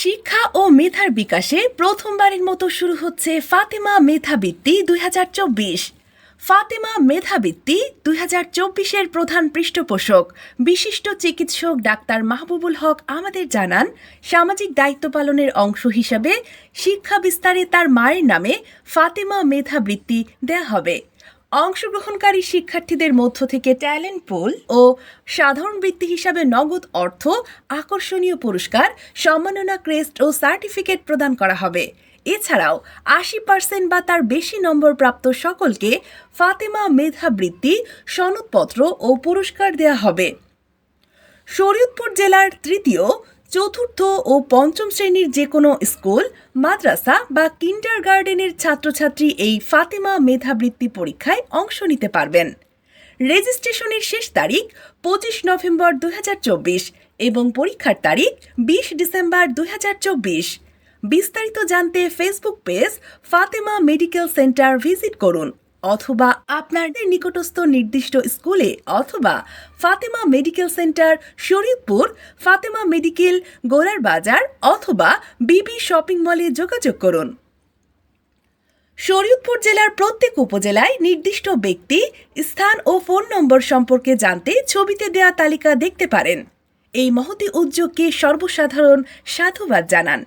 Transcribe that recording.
শিক্ষা ও মেধার বিকাশে প্রথমবারের মতো শুরু হচ্ছে ফাতেমা মেধাবৃত্তি দুই হাজার চব্বিশ। ফাতেমা মেধাবৃত্তি দুই হাজার চব্বিশের প্রধান পৃষ্ঠপোষক, বিশিষ্ট চিকিৎসক ডাক্তার মাহবুবুল হক আমাদের জানান, সামাজিক দায়িত্ব পালনের অংশ হিসাবে শিক্ষা বিস্তারে তার মায়ের নামে ফাতেমা মেধাবৃত্তি দেয়া হবে। অংশগ্রহণকারী শিক্ষার্থীদের মধ্য থেকে ট্যালেন্ট পুল ও সাধারণ বৃত্তি হিসাবে নগদ অর্থ, আকর্ষণীয় পুরস্কার, সম্মাননা ক্রেস্ট ও সার্টিফিকেট প্রদান করা হবে। এছাড়াও আশি পার্সেন্ট বা তার বেশি নম্বর প্রাপ্ত সকলকে ফাতেমা মেধাবৃত্তি সনদপত্র ও পুরস্কার দেওয়া হবে। শরীয়তপুর জেলার তৃতীয় চতুর্থ ও পঞ্চম শ্রেণির যে কোনো স্কুল, মাদ্রাসা বা কিন্ডার গার্ডেনের ছাত্রছাত্রী এই ফাতেমা মেধাবৃত্তি পরীক্ষায় অংশ নিতে পারবেন। রেজিস্ট্রেশনের শেষ তারিখ পঁচিশ নভেম্বর দুই হাজার চব্বিশ এবং পরীক্ষার তারিখ বিশ ডিসেম্বর দুই হাজার চব্বিশ। বিস্তারিত জানতে Facebook page Fatema medical centre visit করুন। অথবা আপনাদের নিকটস্থ নির্দিষ্ট স্কুলে অথবা Fatema medical centre Shariatpur Fatema medical Golar Bazar অথবা বিবি শপিং মলে যোগাযোগ করুন। শরীয়তপুর জেলার প্রত্যেক উপজেলায় নির্দিষ্ট ব্যক্তি, স্থান ও ফোন নম্বর সম্পর্কে জানতে ছবিতে দেয়া তালিকা দেখতে পারেন। এই মহতি উদ্যোগকে সর্বসাধারণ সাধুবাদ জানান।